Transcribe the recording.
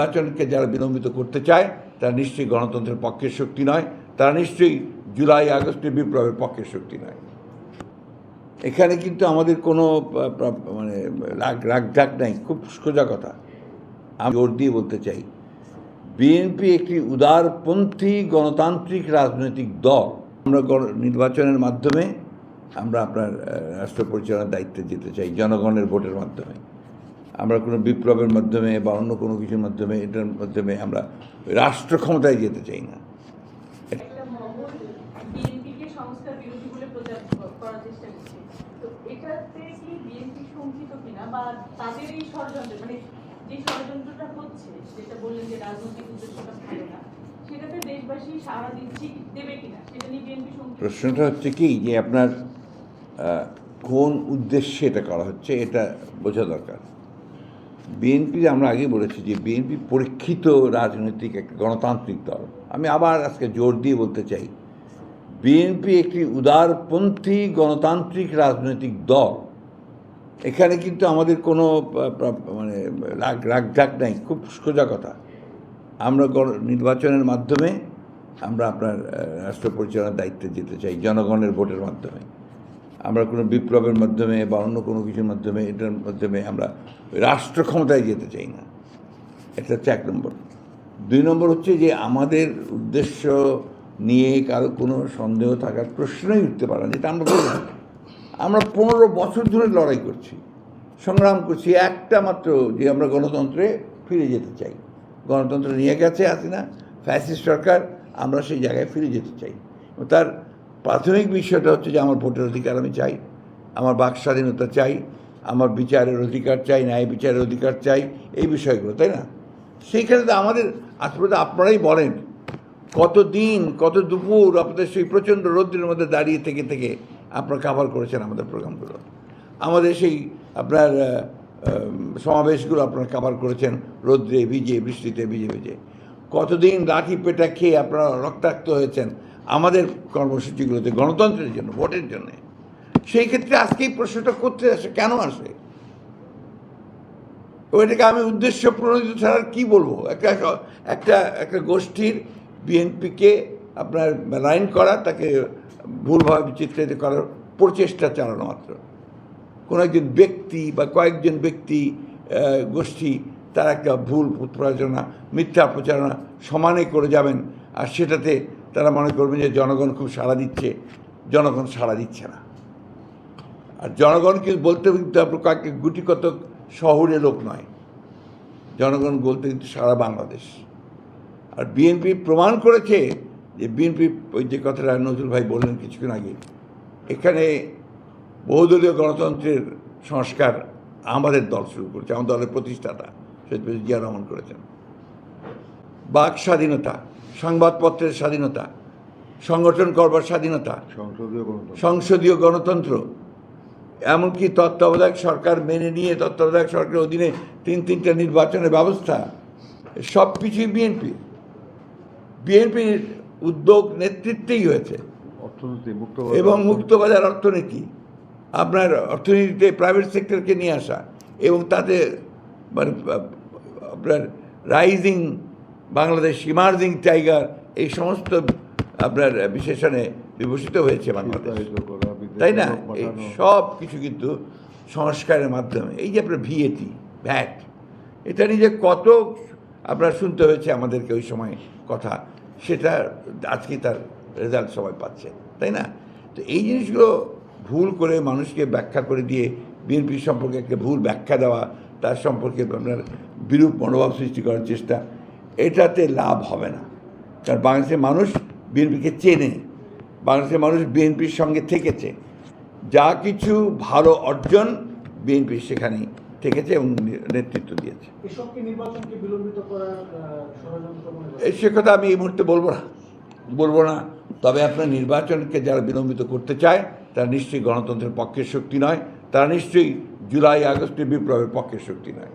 নির্বাচনকে যারা বিলম্বিত করতে চায়, তারা নিশ্চয়ই গণতন্ত্রের পক্ষের শক্তি নয়, তারা নিশ্চয়ই জুলাই, আগস্টের বিপ্লবের পক্ষের শক্তি নয়। এখানে কিন্তু আমাদের কোনো মানে রাগ রাগ ঢাক নাই, খুব সোজা কথা। আমি জোর দিয়ে বলতে চাই, বিএনপি একটি উদারপন্থী গণতান্ত্রিক রাজনৈতিক দল। আমরা নির্বাচনের মাধ্যমে আমরা আপনার রাষ্ট্র পরিচালনার দায়িত্বে যেতে চাই, জনগণের ভোটের মাধ্যমে। আমরা কোনো বিপ্লবের মাধ্যমে বা অন্য কোনো কিছুর মাধ্যমে এটার মাধ্যমে আমরা রাষ্ট্র ক্ষমতায় যেতে চাই না। মানে প্রশ্নটা হচ্ছে কি যে আপনার কোন উদ্দেশ্যে এটা করা হচ্ছে এটা বোঝা দরকার। বিএনপি, আমরা আগে বলেছি যে বিএনপি পরীক্ষিত রাজনৈতিক একটা গণতান্ত্রিক দল। আমি আবার আজকে জোর দিয়ে বলতে চাই, বিএনপি একটি উদারপন্থী গণতান্ত্রিক রাজনৈতিক দল। এখানে কিন্তু আমাদের কোনো মানে রাগ ঢাক নাই, খুব সোজা কথা। আমরা গণ- নির্বাচনের মাধ্যমে আমরা আপনার রাষ্ট্র পরিচালনার দায়িত্বে যেতে চাই জনগণের ভোটের মাধ্যমে। আমরা কোনো বিপ্লবের মাধ্যমে বা অন্য কোনো কিছুর মাধ্যমে, এটার মাধ্যমে আমরা রাষ্ট্র ক্ষমতায় যেতে চাই না। এটা হচ্ছে এক নম্বর। দুই নম্বর হচ্ছে যে আমাদের উদ্দেশ্য নিয়ে কারও কোনো সন্দেহ থাকার প্রশ্নই উঠতে পারে না, যেটা আমরা আমরা পনেরো বছর ধরে লড়াই করছি, সংগ্রাম করছি, একটা মাত্র যে আমরা গণতন্ত্রে ফিরে যেতে চাই। গণতন্ত্র নিয়ে গেছে আসি না? ফ্যাসিস্ট সরকার, আমরা সেই জায়গায় ফিরে যেতে চাই। তার প্রাথমিক বিষয়টা হচ্ছে যে আমার ভোটের অধিকার আমি চাই, আমার বাক স্বাধীনতা চাই, আমার বিচারের অধিকার চাই, ন্যায় বিচারের অধিকার চাই, এই বিষয়গুলো, তাই না? সেইখানে তো আমাদের আসলে আপনারাই বলেন কত দিন কত দুপুর আপনাদের সেই প্রচণ্ড রৌদ্রের মধ্যে দাঁড়িয়ে থেকে থেকে আপনারা কাভার করেছেন আমাদের প্রোগ্রামগুলো। আমাদের সেই আপনার সমাবেশগুলো আপনারা কাভার করেছেন, রৌদ্রে ভিজে, বৃষ্টিতে ভিজে ভিজে। কতদিন লাঠি পেটা খেয়ে আপনারা রক্তাক্ত হয়েছেন আমাদের কর্মসূচিগুলোতে, গণতন্ত্রের জন্য, ভোটের জন্যে। সেই ক্ষেত্রে আজকে এই প্রশ্নটা করতে আসে, কেন আসে? ওইটাকে আমি উদ্দেশ্য প্রণোদিত ছাড়া কী বলব? একটা একটা একটা গোষ্ঠীর বিএনপিকে আপনার লাইন করা, তাকে ভুলভাবে বিচিত্রিত করার প্রচেষ্টা চালানো মাত্র। কোনো একজন ব্যক্তি বা কয়েকজন ব্যক্তি গোষ্ঠী তার একটা ভুল প্রচারণা মিথ্যা প্রচারণা সমানে করে যাবেন, আর সেটাতে তারা মনে করবেন যে জনগণ খুব সাড়া দিচ্ছে, জনগণ সাড়া দিচ্ছে না। আর জনগণকে বলতে কিন্তু আপনার কয়েক গুটি কত শহরে লোক নয়। জনগণ বলতে কিন্তু সারা বাংলাদেশ। আর বিএনপি প্রমাণ করেছে যে বিএনপি ওই যে কথাটা নজরুল ভাই বললেন কিছুক্ষণ আগে, এখানে বহুদলীয় গণতন্ত্রের সংস্কার আমাদের দল শুরু করেছে, আমাদের দলের প্রতিষ্ঠাতা শহীদ জিয়া রহমান করেছেন। বাক স্বাধীনতা সংবাদপত্রের স্বাধীনতা সংগঠন করবার স্বাধীনতা সংসদীয় গণতন্ত্র। এমনকি তত্ত্বাবধায়ক সরকার মেনে নিয়ে তত্ত্বাবধায়ক সরকারের অধীনে তিন তিনটা নির্বাচনের ব্যবস্থা সব কিছুই বিএনপি। বিএনপির উদ্যোগ নেতৃত্বেই হয়েছে। এবং মুক্তবাজার অর্থনীতি আপনার অর্থনীতিতে প্রাইভেট সেক্টরকে নিয়ে আসা এবং তাতে মানে আপনার রাইজিং বাংলাদেশ ইমার্জিং টাইগার এই সমস্ত আপনার বিশেষণে বিভূষিত হয়েছে বাংলাদেশ। তাই না? এই সব কিছু কিন্তু সংস্কারের মাধ্যমে। এই যে আপনার ভিএটি ভ্যাট এটা নিয়ে যে কত আপনার শুনতে হয়েছে আমাদেরকে ওই সময় কথা? সেটা আজকে তার রেজাল্ট সবাই পাচ্ছে তাই না? তো এই জিনিসগুলো ভুল করে মানুষকে ব্যাখ্যা করে দিয়ে বিএনপি সম্পর্কে একটা ভুল ব্যাখ্যা দেওয়া তার সম্পর্কে আপনার বিরূপ মনোভাব সৃষ্টি করার চেষ্টা এটাতে লাভ হবে না। কারণ বাংলাদেশের মানুষ বিএনপিকে চেনে বাংলাদেশের মানুষ বিএনপির সঙ্গে থেকেছে। যা কিছু ভালো অর্জন বিএনপি সেখানে থেকেছে এবং নেতৃত্ব দিয়েছে। সে কথা আমি এই মুহূর্তে বলব না। বলব না। তবে আপনার নির্বাচনকে যারা বিলম্বিত করতে চায় তারা নিশ্চয়ই গণতন্ত্রের পক্ষের শক্তি নয়। তারা নিশ্চয়ই জুলাই আগস্টের বিপ্লবের পক্ষের শক্তি নয়।